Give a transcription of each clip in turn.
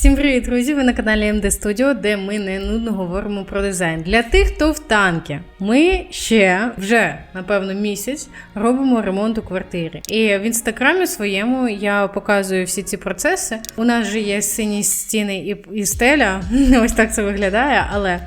Всім привіт, друзі! Ви на каналі МД Studio, де ми не нудно говоримо про дизайн. Для тих, хто в танки, ми ще вже напевно місяць робимо ремонт у квартирі. І в інстаграмі своєму я показую всі ці процеси. У нас же є сині стіни і, і стеля. Ось так це виглядає, але.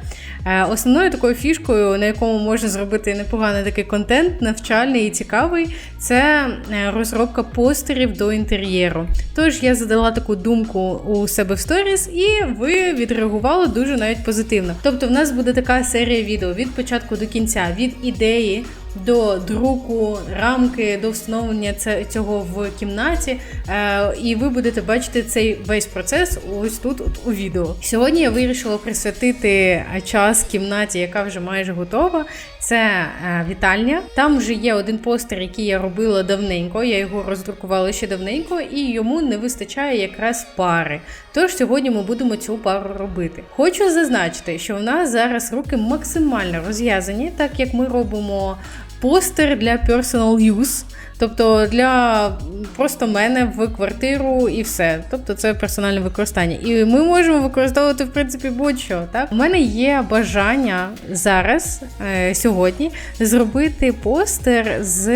Е, Основною такою фішкою, на якому можна зробити непоганий такий контент, навчальний і цікавий, це е, розробка постерів до інтер'єру. Тож я задала таку думку у себе в сторіс, і ви відреагували дуже навіть позитивно. Тобто, в нас буде така серія відео від початку до кінця, від ідеї. До друку рамки, до встановлення цього в кімнаті, е, і ви будете бачити цей весь процес ось тут от у відео. Сьогодні я вирішила присвятити е, час кімнаті, яка вже майже готова. Це е, вітальня. Там вже є один постер, який я робила давненько. Я його роздрукувала ще давненько, і йому не вистачає якраз пари. Тож сьогодні ми будемо цю пару робити. Хочу зазначити, що в нас зараз руки максимально розв'язані, так як ми робимо постер для personal use. Тобто для просто мене в квартиру і все. Тобто це персональне використання. І ми можемо використовувати в принципі будь-що. Так, у мене є бажання зараз, е, сьогодні, зробити постер з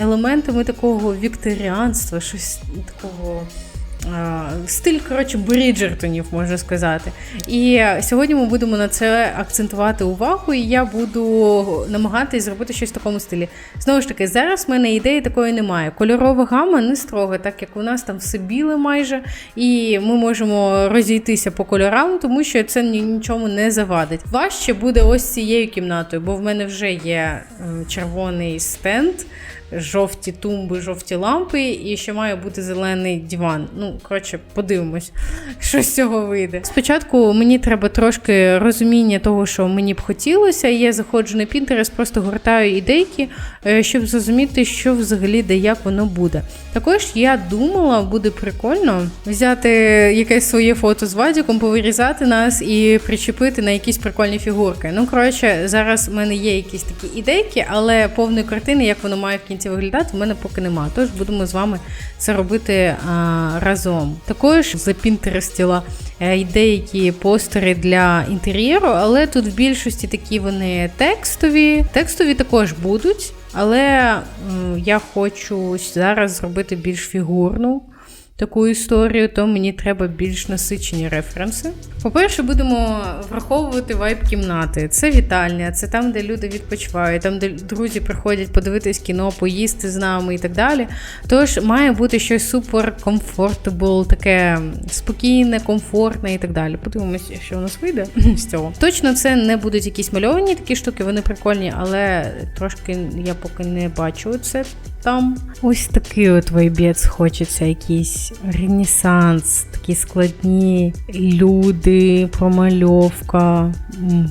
елементами такого вікторіанства, щось такого. А, Стиль, коротше, Бріджертонів, можна сказати. І сьогодні ми будемо на це акцентувати увагу, і я буду намагатись зробити щось в такому стилі. Знову ж таки, зараз в мене ідеї такої немає. Кольорова гама не строга, так як у нас там все біле майже, і ми можемо розійтися по кольорам, тому що це нічому не завадить. Важче буде ось цією кімнатою, бо в мене вже є е, червоний стенд жовті тумби, жовті лампи, і ще має бути зелений диван. Ну, коротше, подивимось, що з цього вийде. Спочатку мені треба трошки розуміння того, що мені б хотілося. Я заходжу на Pinterest, просто гортаю ідейки, е, щоб зрозуміти, що взагалі де як воно буде. Також я думала, буде прикольно взяти якесь своє фото з Вадіком, повирізати нас і причепити на якісь прикольні фігурки. Ну, коротше, зараз в мене є якісь такі ідейки, але повної картини, як воно має в кінці виглядати, в мене поки нема. Тож будемо з вами це робити а, разом. Також запінтерестіла й деякі постери для інтер'єру, але тут в більшості такі вони текстові. Текстові також будуть, але я хочу зараз зробити більш фігурну таку історію, то мені треба більш насичені референси. По-перше, будемо враховувати вайб кімнати. Це вітальня, це там, де люди відпочивають, там, де друзі приходять подивитись кіно, поїсти з нами і так далі. Тож має бути щось супер комфортабл, таке спокійне, комфортне і так далі. Подивимося, що у нас вийде з цього. Точно це не будуть якісь мальовані такі штуки, вони прикольні, але трошки я поки не бачу це там. Ось такий от вайбець хочеться, якийсь ренесанс, такі складні люди, промальовка.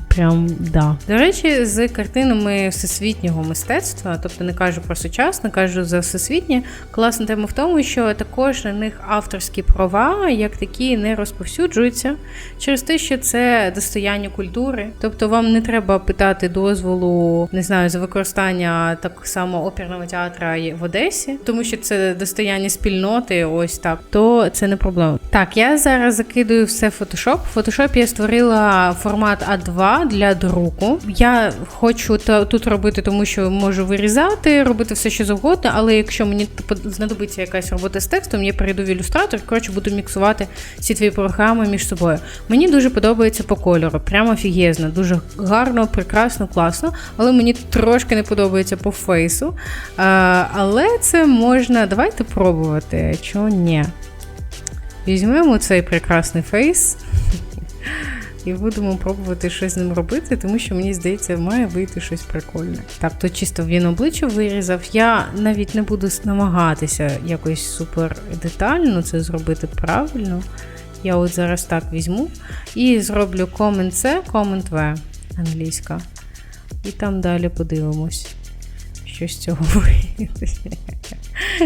Прям да. До речі, з картинами всесвітнього мистецтва, тобто не кажу про сучасне, кажу за всесвітнє. Класна тема в тому, що також на них авторські права, як такі, не розповсюджуються через те, що це достояння культури. Тобто вам не треба питати дозволу, не знаю, за використання так само оперного театра є в Одесі, тому що це достояння спільноти, ось так, то це не проблема. Так, я зараз закидую все в Photoshop. В Photoshop я створила формат А2 для друку. Я хочу тут робити, тому що можу вирізати, робити все, що завгодно, але якщо мені знадобиться якась робота з текстом, я перейду в ілюстратор, коротше, буду міксувати ці твої програми між собою. Мені дуже подобається по кольору, прямо офігезно, дуже гарно, прекрасно, класно, але мені трошки не подобається по фейсу. Але це можна. Давайте пробувати. Чого ні? Візьмемо цей прекрасний фейс і будемо пробувати щось з ним робити, тому що мені здається, має вийти щось прикольне. Так, то чисто він обличчя вирізав. Я навіть не буду намагатися якось супер детально це зробити правильно. Я от зараз так візьму і зроблю Command C, Command V англійська. І там далі подивимось, що з цього вийде.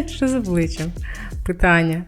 Що з обличчям? Питання.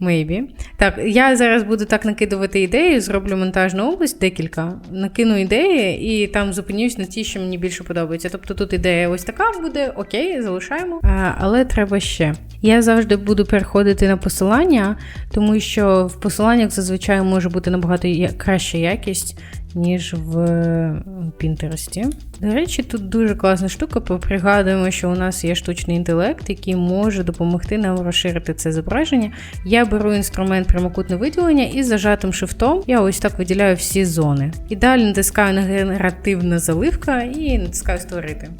Maybe. Так, я зараз буду так накидувати ідеї, зроблю монтажну область декілька, накину ідеї і там зупинюсь на ті, що мені більше подобається. Тобто тут ідея ось така буде, окей, залишаємо. А, але треба ще. Я завжди буду переходити на посилання, тому що в посиланнях зазвичай може бути набагато краща якість, ніж в Пінтересті. До речі, тут дуже класна штука. Пригадуємо, що у нас є штучний інтелект, який може допомогти нам розширити це зображення. Я беру інструмент прямокутне виділення і зажатим шифтом я ось так виділяю всі зони. І далі натискаю на генеративна заливка і натискаю створити.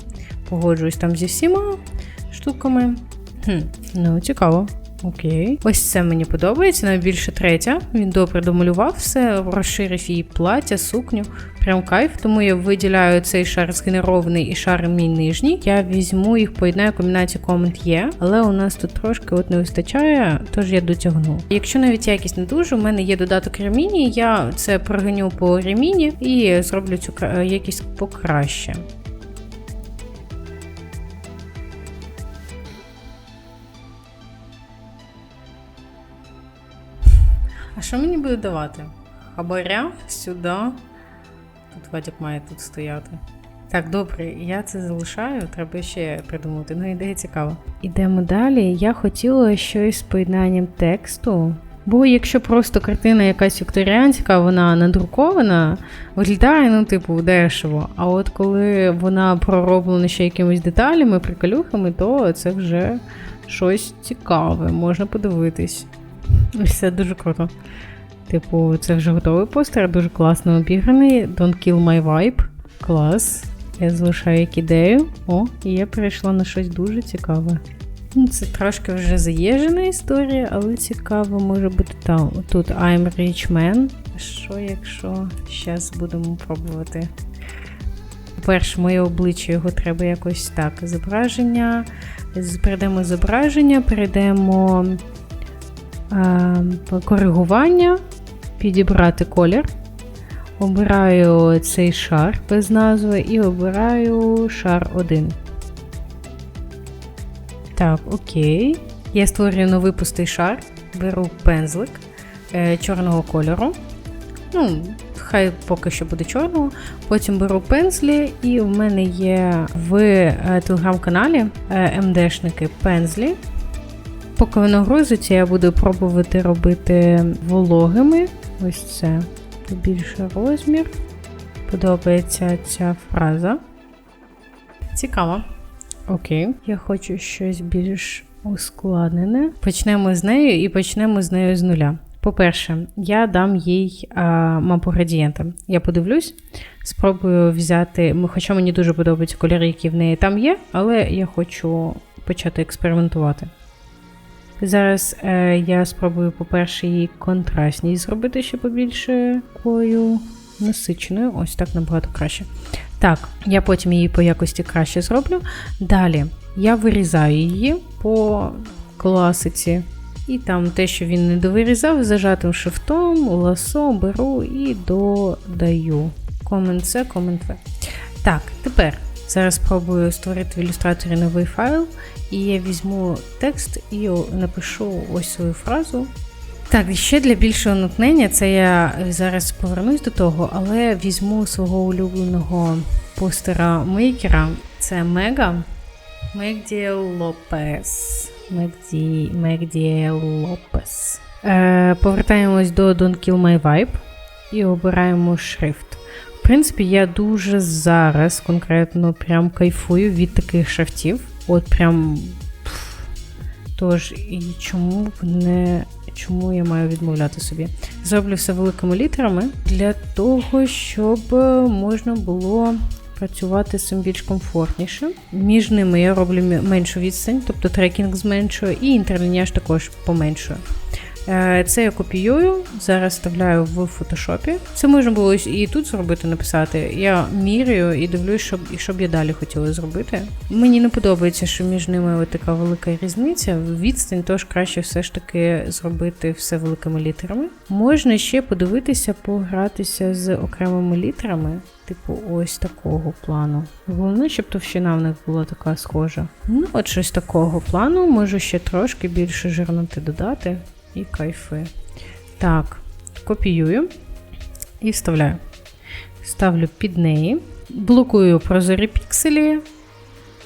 Погоджуюсь там зі всіма штуками. Хм, ну, цікаво. Окей. Ось це мені подобається. Найбільше третя. Він добре домалював все, розширив її плаття, сукню. Прям кайф. Тому я виділяю цей шар згенерований і шар мій нижній. Я візьму їх, поєднаю комбінацію комент є, але у нас тут трошки от не вистачає, тож я дотягну. Якщо навіть якість не дуже, у мене є додаток реміні, я це прогоню по реміні і зроблю цю якість покраще. А що мені буде давати? Хабаря сюди. Тут Вадик має тут стояти. Так, добре, я це залишаю, треба ще придумати. Ну, ідея цікава. Ідемо далі. Я хотіла щось з поєднанням тексту. Бо якщо просто картина якась вікторіанська, вона надрукована, виглядає, ну, типу, дешево. А от коли вона пророблена ще якимись деталями, приколюхами, то це вже щось цікаве, можна подивитись. Це дуже круто. Типу, це вже готовий постер, дуже класно обіграний. Don't kill my vibe. Клас. Я залишаю як ідею. О, і я перейшла на щось дуже цікаве. Ну, Це трошки вже заїжджена історія, але цікаво може бути там. Тут I'm rich man. Що якщо зараз будемо пробувати? По-перше, моє обличчя його треба якось так. Зображення. Перейдемо зображення, перейдемо коригування, підібрати колір. Обираю цей шар без назви і обираю шар 1. Так, окей. Я створюю новий пустий шар, беру пензлик е, чорного кольору. Ну, хай поки що буде чорного. Потім беру пензлі, і в мене є в е, телеграм-каналі е, МДшники пензлі. Поки воно грузиться, я буду пробувати робити вологими. Ось це побільше розмір. Подобається ця фраза. Цікаво. Окей. Я хочу щось більш ускладнене. Почнемо з нею і почнемо з нею з нуля. По-перше, я дам їй а, мапу градієнта. Я подивлюсь, спробую взяти, хоча мені дуже подобаються кольори, які в неї там є, але я хочу почати експериментувати. Зараз е, я спробую, по-перше, її контрастність зробити ще побільше такою насиченою. Ось так набагато краще. Так, я потім її по якості краще зроблю. Далі я вирізаю її по класиці. І там те, що він не довирізав, зажатим шрифтом, ласо беру і додаю. Комент С, комент В. Так, тепер зараз спробую створити в ілюстраторі новий файл, і я візьму текст і напишу ось свою фразу. Так, ще для більшого натхнення, це я зараз повернусь до того, але візьму свого улюбленого постера мейкера. Це Мега. Мегді Лопес. Мегді, Мегді Лопес. Е, повертаємось до Don't Kill My Vibe і обираємо шрифт. Принципі, я дуже зараз конкретно прям кайфую від таких шрифтів. От прям. Тож, і чому б не. Чому я маю відмовляти собі? Зроблю все великими літерами для того, щоб е, можна було працювати з цим більш комфортніше. Між ними я роблю меншу відстань, тобто трекінг зменшую, і інтерліняж також поменшую. Е, Це я копіюю, зараз вставляю в фотошопі. Це можна було і тут зробити, написати. Я міряю і дивлюсь, щоб, і що б я далі хотіла зробити. Мені не подобається, що між ними така велика різниця. Відстань, тож краще все ж таки зробити все великими літерами. Можна ще подивитися, погратися з окремими літерами. Типу, ось такого плану. Головне, щоб товщина в них була така схожа. Ну, от щось такого плану, можу ще трошки більше жирноти додати і кайфи. Так, копіюю і вставляю. Ставлю під неї, блокую прозорі пікселі,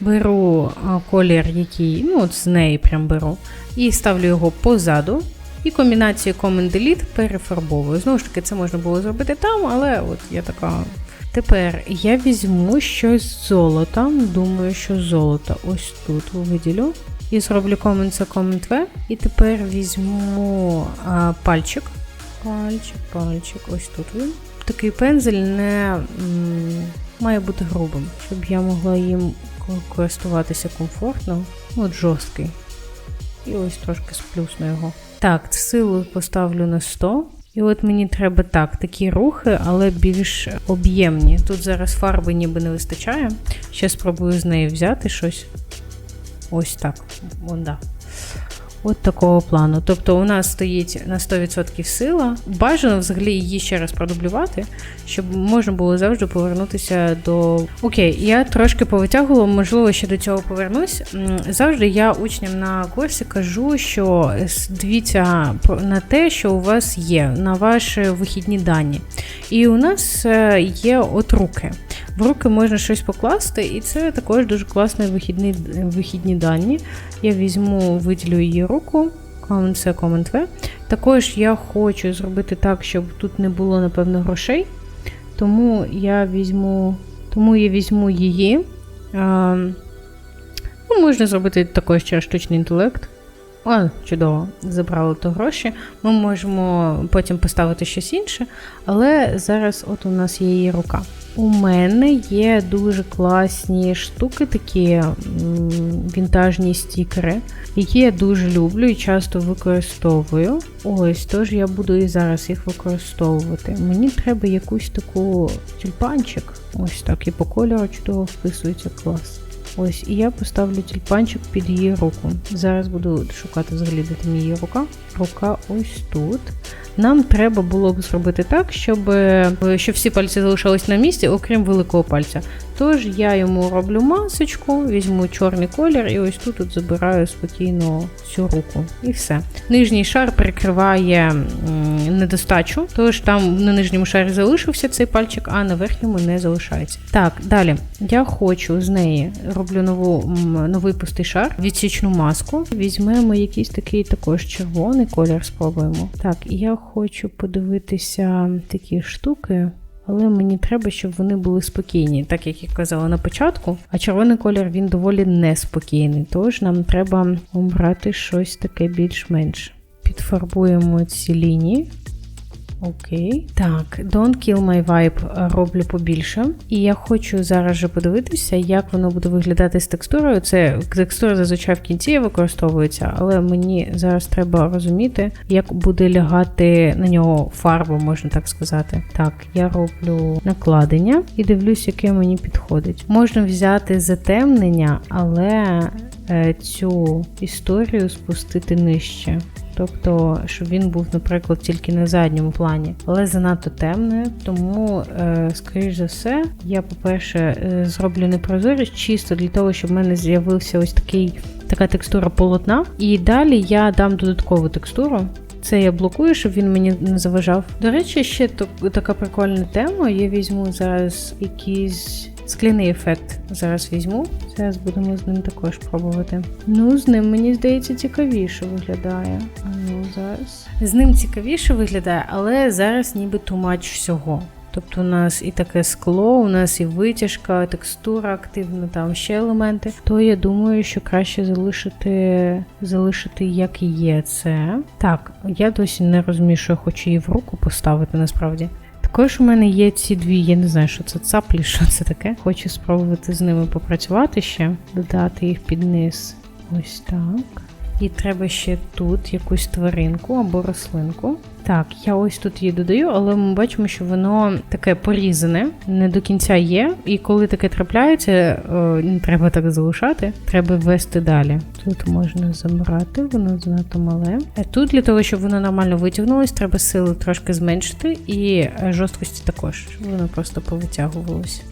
беру колір, який, ну, от з неї прям беру, і ставлю його позаду. І комбінацією Command-Delete перефарбовую. Знову ж таки, це можна було зробити там, але от я така. Тепер я візьму щось з золота. Думаю, що золото ось тут виділю. І зроблю Command-C, Command-V. І тепер візьму а, пальчик. Пальчик, пальчик, ось тут він. Такий пензель не м, має бути грубим, щоб я могла їм користуватися комфортно. От жорсткий. І ось трошки сплюсну його. Так, силу поставлю на 100. І от мені треба так, такі рухи, але більш об'ємні. Тут зараз фарби ніби не вистачає. Ще спробую з неї взяти щось. Ось так. О, да. От такого плану. Тобто у нас стоїть на 100% сила. Бажано взагалі її ще раз продублювати, щоб можна було завжди повернутися до. Окей, я трошки повитягувала, можливо, ще до цього повернусь. Завжди я учням на курсі кажу, що дивіться на те, що у вас є, на ваші вихідні дані. І у нас е, є от руки. В руки можна щось покласти, і це також дуже класні вихідні, вихідні дані. Я візьму, виділю її руку, Command-C, Command-V. Також я хочу зробити так, щоб тут не було, напевно, грошей. Тому я візьму тому я візьму її. А, ну, Можна зробити також через штучний інтелект. О, чудово, забрали то гроші. Ми можемо потім поставити щось інше, але зараз от у нас є її рука. У мене є дуже класні штуки, такі вінтажні стікери, які я дуже люблю і часто використовую. Ось, тож я буду і зараз їх використовувати. Мені треба якусь таку тюльпанчик. Ось так, і по кольору чудово вписується клас. Ось, і я поставлю тюльпанчик під її руку. Зараз буду шукати взагалі, де там її рука. Рука ось тут. Нам треба було б зробити так, щоб е, щоб всі пальці залишались на місці, окрім великого пальця. Тож я йому роблю масочку, візьму чорний колір і ось тут от забираю спокійно всю руку. І все. Нижній шар перекриває недостачу, тож там на нижньому шарі залишився цей пальчик, а на верхньому не залишається. Так, далі я хочу з неї роблю нову, новий пустий шар, відсічну маску. Візьмемо якийсь такий також червоний колір, спробуємо. Так, я хочу подивитися такі штуки. Але мені треба, щоб вони були спокійні, так як я казала на початку. А червоний колір він доволі неспокійний. Тож нам треба обрати щось таке більш-менш. Підфарбуємо ці лінії. Окей. Так, Don't Kill My Vibe роблю побільше. І я хочу зараз же подивитися, як воно буде виглядати з текстурою. Це текстура зазвичай в кінці використовується, але мені зараз треба розуміти, як буде лягати на нього фарба, можна так сказати. Так, я роблю накладення і дивлюсь, яке мені підходить. Можна взяти затемнення, але е, цю історію спустити нижче. Тобто, щоб він був, наприклад, тільки на задньому плані, але занадто темне. Тому, е, скоріш за все, я, по-перше, е, зроблю непрозорість чисто для того, щоб в мене з'явився ось такий така текстура полотна. І далі я дам додаткову текстуру. Це я блокую, щоб він мені не заважав. До речі, ще така прикольна тема. Я візьму зараз якийсь скляний ефект. Зараз візьму. Зараз будемо з ним також пробувати. Ну, з ним, мені здається, цікавіше виглядає. Ну, зараз. З ним цікавіше виглядає, але зараз ніби тумач всього. Тобто у нас і таке скло, у нас і витяжка, текстура активна, там ще елементи. То я думаю, що краще залишити, залишити як є це. Так, я досі не розумію, що я хочу її в руку поставити насправді. Також у мене є ці дві, я не знаю, що це цаплі, що це таке. Хочу спробувати з ними попрацювати ще, додати їх під низ. Ось так. І треба ще тут якусь тваринку або рослинку. Так, я ось тут її додаю, але ми бачимо, що воно таке порізане, не до кінця є. І коли таке трапляється, не треба так залишати, треба ввести далі. Тут можна забрати, воно занадто мале. А тут для того, щоб воно нормально витягнулось, треба сили трошки зменшити і жорсткості також, щоб воно просто повитягувалося.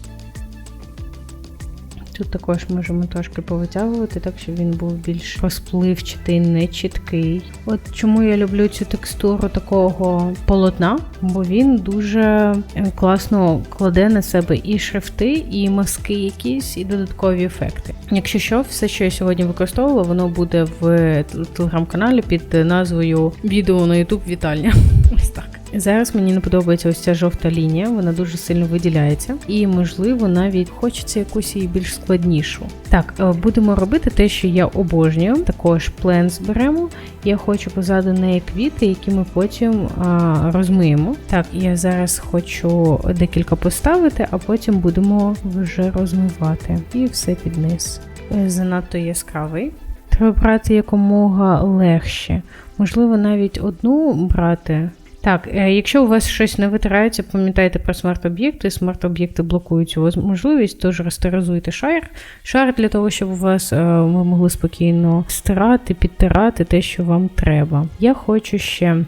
Тут також можемо трошки повитягувати, так щоб він був більш розпливчатий, нечіткий. От чому я люблю цю текстуру такого полотна, бо він дуже е, класно кладе на себе і шрифти, і маски якісь, і додаткові ефекти. Якщо що, все, що я сьогодні використовувала, воно буде в телеграм-каналі під назвою Відео на YouTube Вітальня. Ось так. Зараз мені не подобається ось ця жовта лінія, вона дуже сильно виділяється, і можливо навіть хочеться якусь її більш складнішу. Так, е, будемо робити те, що я обожнюю. Також плен зберемо. Я хочу позаду неї квіти, які ми потім а, розмиємо. Так, я зараз хочу декілька поставити, а потім будемо вже розмивати. І все під низ. Занадто яскравий. Треба брати якомога легше. Можливо, навіть одну брати. Так, е, якщо у вас щось не витирається, пам'ятайте про смарт-об'єкти. Смарт-об'єкти блокують цю можливість, тож розтеризуйте шар. Шар для того, щоб у вас е, ви могли спокійно стирати, підтирати те, що вам треба. Я хочу ще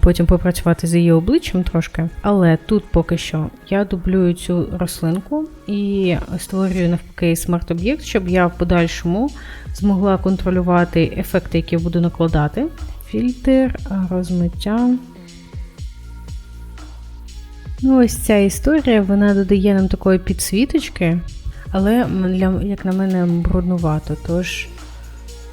потім попрацювати з її обличчям трошки, але тут поки що я дублюю цю рослинку і створюю навпаки смарт-об'єкт, щоб я в подальшому змогла контролювати ефекти, які буду накладати. Фільтр, розмиття. Ну, ось ця історія, вона додає нам такої підсвіточки, але для, як на мене, бруднувато, тож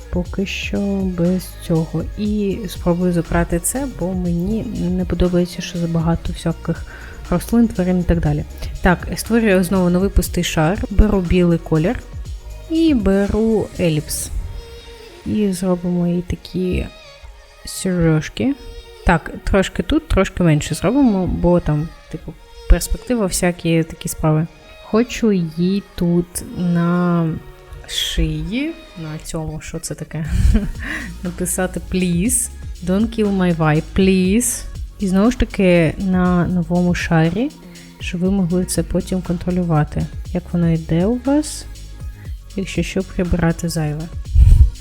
поки що без цього. І спробую забрати це, бо мені не подобається, що забагато всяких рослин, тварин і так далі. Так, створюю знову новий пустий шар, беру білий колір і беру еліпс. І зробимо їй такі сережки. Так, трошки тут, трошки менше зробимо, бо там, типу, перспектива, всякі такі справи. Хочу їй тут на шиї, на цьому, що це таке? Написати please. Don't kill my vibe, please. І знову ж таки на новому шарі, щоб ви могли це потім контролювати. Як воно йде у вас, якщо що прибирати зайве.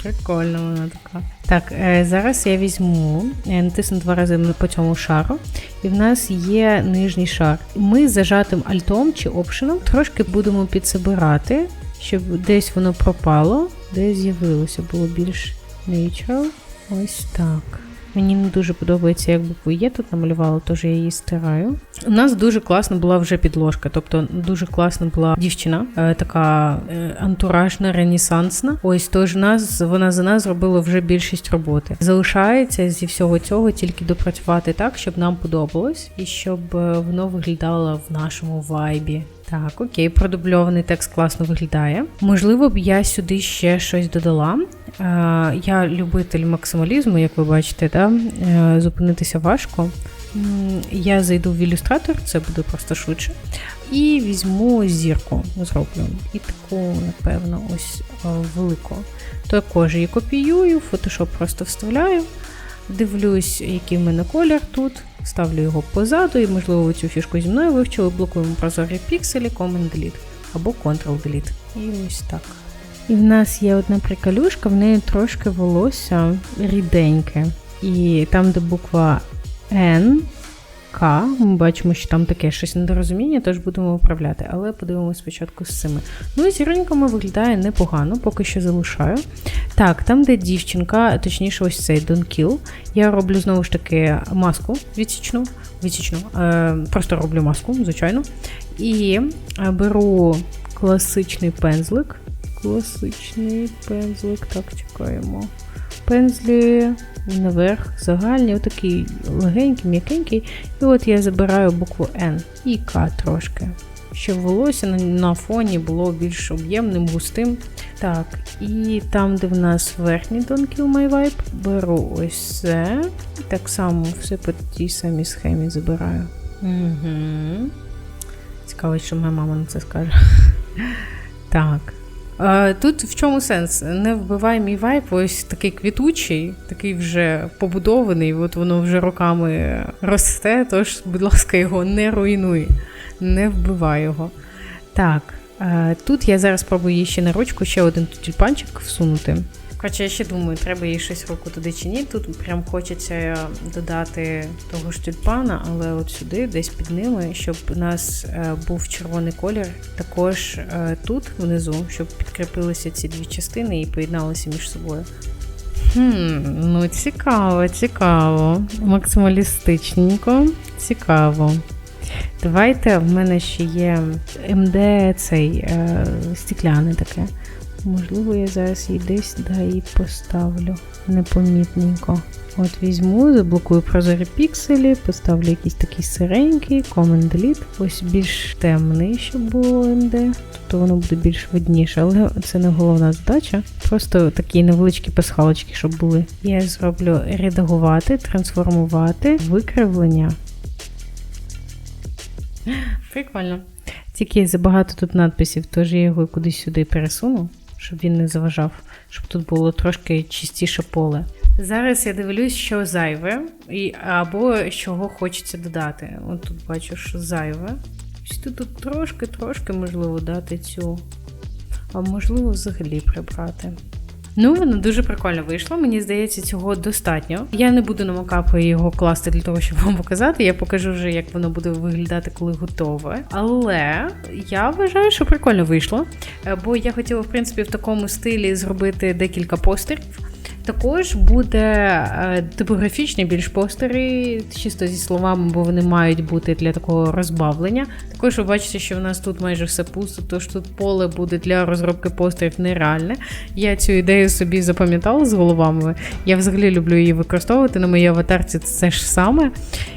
Прикольно вона така. Так, е, зараз я візьму, е, натисну два рази по цьому шару, і в нас є нижній шар. Ми зажатим альтом чи опшеном трошки будемо підсобирати, щоб десь воно пропало, десь з'явилося, було більш natural. Ось так. Мені не дуже подобається, як букву є тут намалювала, тож я її стираю. У нас дуже класна була вже підложка, тобто дуже класна була дівчина, е, така е, антуражна, ренесансна. Ось тож нас вона за нас зробила вже більшість роботи. Залишається зі всього цього тільки допрацювати так, щоб нам подобалось, і щоб е, воно виглядало в нашому вайбі. Так, окей, продубльований текст класно виглядає. Можливо б я сюди ще щось додала. Е, Я любитель максималізму, як ви бачите, да? Е, зупинитися важко. Я зайду в ілюстратор, це буде просто швидше. І візьму зірку, зроблю. І таку, напевно, ось е, велику. Також її копіюю, Photoshop просто вставляю. Дивлюсь, який в мене колір тут. Ставлю його позаду, і, можливо, цю фішку зі мною вивчили, блокуємо прозорі пікселі, Command Delete або Ctrl Delete. І ось так. І в нас є одна приколюшка, в неї трошки волосся ріденьке. І там, де буква N, К, ми бачимо, що там таке щось недорозуміння, тож будемо виправляти. Але подивимося спочатку з цими. Ну і зіроньками виглядає непогано, поки що залишаю. Так, там, де дівчинка, точніше, ось цей Don't Kill, я роблю знову ж таки маску відсічну. відсічну е, просто роблю маску, звичайно. І е, беру класичний пензлик. Класичний пензлик. Так, чекаємо. Пензлі наверх, загальні, отакий легенький, м'якенький. І от я забираю букву N і К трошки. Щоб волосся на, фоні було більш об'ємним, густим. Так, і там, де в нас верхній Don't Kill беру ось це. І так само все по тій самій схемі забираю. Угу. Цікаво, що моя мама на це скаже. Так. Тут в чому сенс? Не вбивай мій вайп, ось такий квітучий, такий вже побудований, от воно вже роками росте, тож, будь ласка, його не руйнуй, не вбивай його. Так, е, тут я зараз спробую ще на ручку ще один тюльпанчик всунути. Хоча я ще думаю, треба їй щось руку туди чи ні. Тут прям хочеться додати того ж тюльпана, але от сюди, десь під ними, щоб у нас е, був червоний колір. Також е, тут внизу, щоб підкріпилися ці дві частини і поєдналися між собою. Хм, ну цікаво, цікаво. Максималістичненько, цікаво. Давайте в мене ще є МД цей е, стікляне таке. Можливо, я зараз її десь да, і поставлю непомітненько. От візьму, заблокую прозорі пікселі, поставлю якийсь такий сиренький, Command Delete. Ось більш темний, щоб було МД. Тобто воно буде більш видніше, але це не головна задача. Просто такі невеличкі пасхалочки, щоб були. Я зроблю редагувати, трансформувати, викривлення. Прикольно. Тільки забагато тут надписів, тож я його кудись сюди пересуну, щоб він не заважав, щоб тут було трошки чистіше поле. Зараз я дивлюсь, що зайве, і, або чого хочеться додати. От тут бачу, що зайве. Тут трошки-трошки можливо дати цю, а можливо взагалі прибрати. Ну, воно дуже прикольно вийшло. Мені здається, цього достатньо. Я не буду на мокапи його класти для того, щоб вам показати. Я покажу вже, як воно буде виглядати, коли готове. Але я вважаю, що прикольно вийшло. Е, Бо я хотіла, в принципі, в такому стилі зробити декілька постерів. Також буде е, типографічні більш постери, чисто зі словами, бо вони мають бути для такого розбавлення. Також ви бачите, що в нас тут майже все пусто, тож тут поле буде для розробки постерів нереальне. Я цю ідею собі запам'ятала з головами. Я взагалі люблю її використовувати на моїй аватарці це ж саме.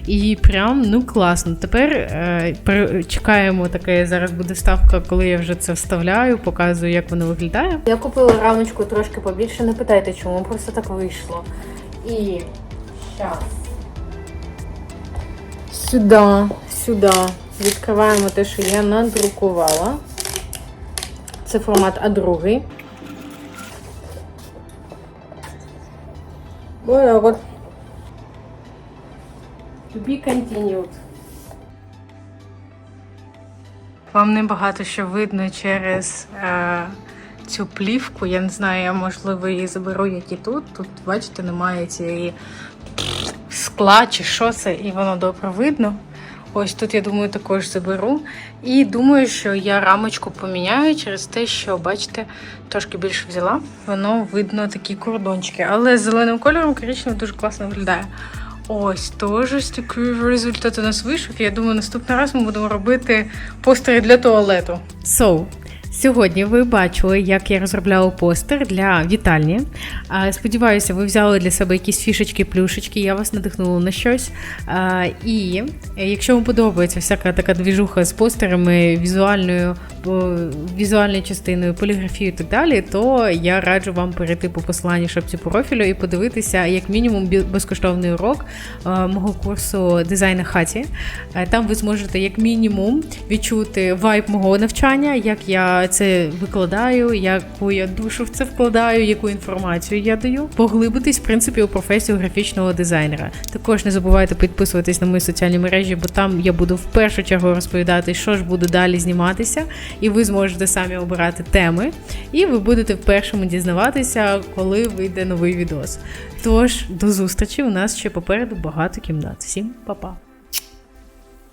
І прям ну класно. Тепер е, чекаємо таке. Зараз буде ставка, коли я вже це вставляю, показую, як воно виглядає. Я купила рамочку трошки побільше, не питайте, чому просто так вийшло. І зараз. Сюди, сюди. Відкриваємо те, що я надрукувала. Це формат А2. Отак от. To be continued. Вам небагато що видно через е, цю плівку. Я не знаю, я можливо її заберу, як і тут. Тут, бачите, немає цієї скла чи що це, і воно добре видно. Ось тут, я думаю, також заберу. І думаю, що я рамочку поміняю через те, що, бачите, трошки більше взяла. Воно видно такі кордончики. Але з зеленим кольором коричневий дуже класно виглядає. Ось теж такий результат у нас вийшов. Я думаю, наступний раз ми будемо робити постери для туалету. So, Сьогодні ви бачили, як я розробляла постер для вітальні. Сподіваюся, ви взяли для себе якісь фішечки, плюшечки, я вас надихнула на щось. І якщо вам подобається всяка така двіжуха з постерами, візуальною, візуальною частиною, поліграфією і так далі, то я раджу вам перейти по посиланню шапці профілю і подивитися, як мінімум, безкоштовний урок а, мого курсу дизайн хаті. Е, Там ви зможете як мінімум відчути вайб мого навчання, як я це викладаю, яку я душу в це вкладаю, яку інформацію я даю. Поглибитись, в принципі, у професію графічного дизайнера. Також не забувайте підписуватись на мої соціальні мережі, бо там я буду в першу чергу розповідати, що ж буду далі зніматися, і ви зможете самі обирати теми. І ви будете в першому дізнаватися, коли вийде новий відос. Тож, до зустрічі! У нас ще попереду багато кімнат. Всім па-па!